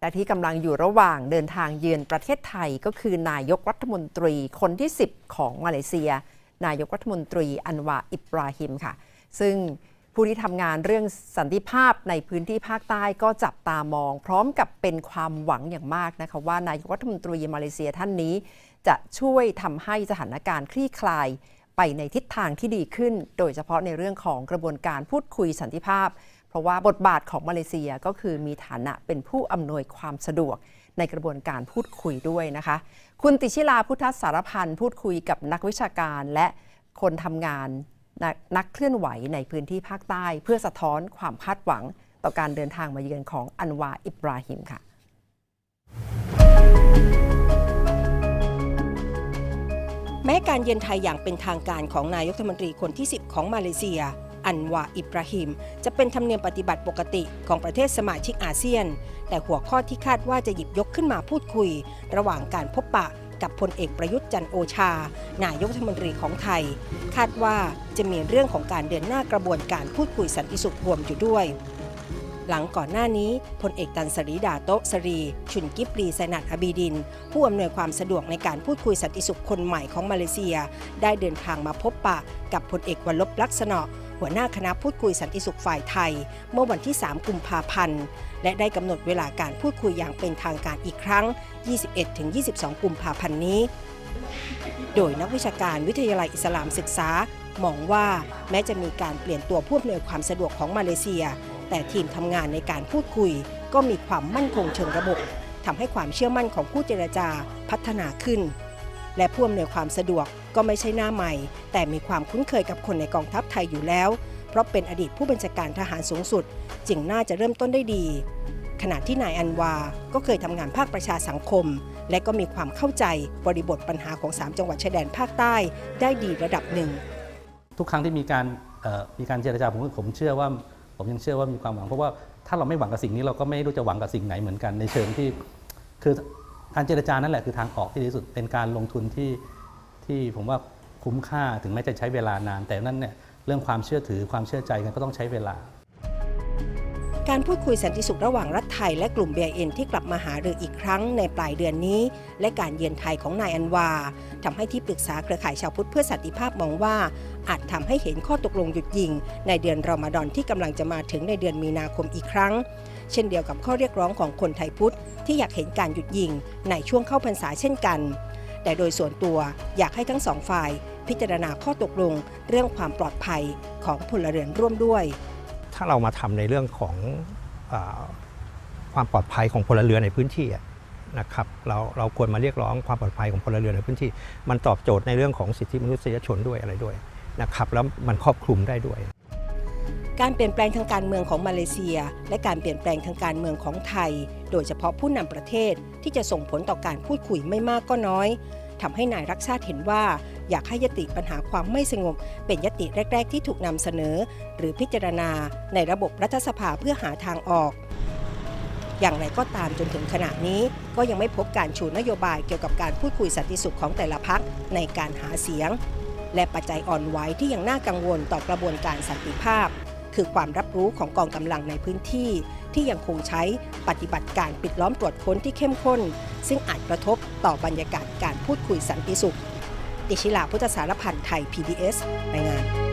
และที่กำลังอยู่ระหว่างเดินทางเยือนประเทศไทยก็คือนายกรัฐมนตรีคนที่ 10 ของมาเลเซีย นายกรัฐมนตรีอันวาอิบราฮิมค่ะ ซึ่งผู้ที่ทำงานเรื่องสันติภาพในพื้นที่ภาคใต้ก็จับตามอง พร้อมกับเป็นความหวังอย่างมากนะคะว่านายกรัฐมนตรีมาเลเซียท่านนี้ จะช่วยทำให้สถานการณ์คลี่คลายไปในทิศทางที่ดีขึ้น โดยเฉพาะในเรื่องของกระบวนการพูดคุยสันติภาพ เพราะว่าบทบาทของมาเลเซียก็คือมีฐานะเป็นผู้อำนวยความสะดวกในกระบวนการพูดคุยด้วยนะคะ คุณติชิลาพุทธสารพันธ์พูดคุยกับนักวิชาการและคนทำงานนนักเคลื่อนไหวในพื้นที่ภาคใต้ เพื่อสะท้อนความคาดหวังต่อการเดินทางมาเยือนของอันวาอิบราฮิมค่ะแม้การเยือนไทยอย่างเป็นทางการของนายกรัฐมนตรีคนที่ 10 ของมาเลเซีย อันวาอิบราฮิม จะเป็นธรรมเนียมปฏิบัติปกติของประเทศสมาชิกอาเซียน แต่หัวข้อที่คาดว่าจะหยิบยกขึ้นมาพูดคุย ระหว่างการพบปะกับพลเอกประยุทธ์จันโอชา นายกรัฐมนตรีของไทย คาดว่าจะมีเรื่องของการเดินหน้ากระบวนการพูดคุยสันติสุขรวมอยู่ด้วย หลังก่อนหน้านี้พลเอกตันสรีดาโตสรี ชุนกิปลีไซนัดอบีดิน ผู้อำนวยความสะดวกในการพูดคุยสันติสุขคนใหม่ของมาเลเซีย ได้เดินทางมาพบปะกับพลเอกวรลบลักษณะ หัวหน้าคณะพูดคุยสันติสุขฝ่ายไทย เมื่อวันที่ 3 กุมภาพันธ์ และได้กำหนดเวลาการพูดคุยอย่างเป็นทางการอีกครั้ง 21-22 กุมภาพันธ์นี้ โดยนักวิชาการวิทยาลัยอิสลามศึกษามองว่าแม้จะมีการเปลี่ยนตัวผู้อำนวยความสะดวกของมาเลเซีย แต่ทีมทำงานในการพูดคุย ก็มีความมั่นคงเชิงระบบทำให้ความเชื่อมั่นของผู้เจรจาพัฒนาขึ้น และผู้อำนวยความสะดวกก็ไม่ใช่หน้าใหม่ แต่มีความคุ้นเคยกับคนในกองทัพไทยอยู่แล้ว เพราะเป็นอดีตผู้บัญชาการทหารสูงสุด จึงน่าจะเริ่มต้นได้ดี ขณะที่นายอันวา ก็เคยทำงานภาคประชาสังคม และก็มีความเข้าใจบริบทปัญหาของ 3 จังหวัดชายแดนภาคใต้ได้ดีระดับหนึ่ง ทุกครั้งที่มีการมีการเจรจาผมผมเชื่อว่าผมยังเชื่อว่ามีความหวังเพราะว่าถ้าเราไม่หวังกับสิ่งนี้เราก็ไม่รู้จะหวังกับสิ่งไหนเหมือนกันในเชิงที่คือ การเจรจานั่นแหละคือทางออกที่ดีที่สุดเป็นการลงทุนที่ที่ผมว่าคุ้มค่าถึงแม้จะใช้เวลานาน แต่นั่นเนี่ยเรื่องความเชื่อถือความเชื่อใจกันก็ต้องใช้เวลา การพูดคุยสันติสุขระหว่างรัฐไทยและกลุ่ม BIN ที่กลับมาหารืออีกครั้งในปลายเดือนนี้ และการเยือนไทยของนายอันวาทำให้ที่ปรึกษาเครือข่ายชาวพุทธเพื่อสันติภาพมองว่า อาจทำให้เห็นข้อตกลงหยุดยิง ในเดือนรอมฎอนที่กำลังจะมาถึงในเดือนมีนาคมอีกครั้ง เช่นเดียวกับข้อเรียกร้องของคนไทยพุทธที่อยากเห็นการหยุดยิงในช่วงเข้าพรรษาเช่นกัน แต่โดยส่วนตัวอยากให้ทั้งสองฝ่าย พิจารณาข้อตกลงเรื่องความปลอดภัยของพลเรือนร่วมด้วย ถ้าเรามาทำในเรื่องของอความปลอดภัยของพลเรือนในพื้นที่นะครับเราเราควรมาเรียกร้องความปลอดภัยของพลเรือนในพื้นที่ มันตอบโจทย์ในเรื่องของสิทธิมนุษยชนด้วยอะไรด้วยนะครับแล้วมันครอบคลุมได้ด้วย การเปลี่ยนแปลงทางการเมืองของมาเลเซีย และการเปลี่ยนแปลงทางการเมืองของไทย โดยเฉพาะผู้นำประเทศที่จะส่งผลต่อการพูดคุยไม่มากก็น้อยทำให้นายรักชาติเห็นว่า อยากให้ยติปัญหาความไม่สงบ เป็นยติแรก ๆ ที่ถูกนำเสนอ หรือพิจารณาในระบบรัฐสภาเพื่อหาทางออก อย่างไรก็ตามจนถึงขณะนี้ก็ยังไม่พบการชูนโยบายเกี่ยวกับการพูดคุยสันติสุขของแต่ละพักในการหาเสียง และปัจจัยอ่อนไหวที่ยังน่ากังวลต่อกระบวนการสันติภาพ คือความรับรู้ของกองกำลังในพื้นที่ ที่ยังคงใช้ปฏิบัติการปิดล้อมตรวจค้นที่เข้มข้น ซึ่งอาจกระทบต่อบรรยากาศการพูดคุยสันติสุข ติชิลาพุทธสารพันธ์ไทย PBS รายงาน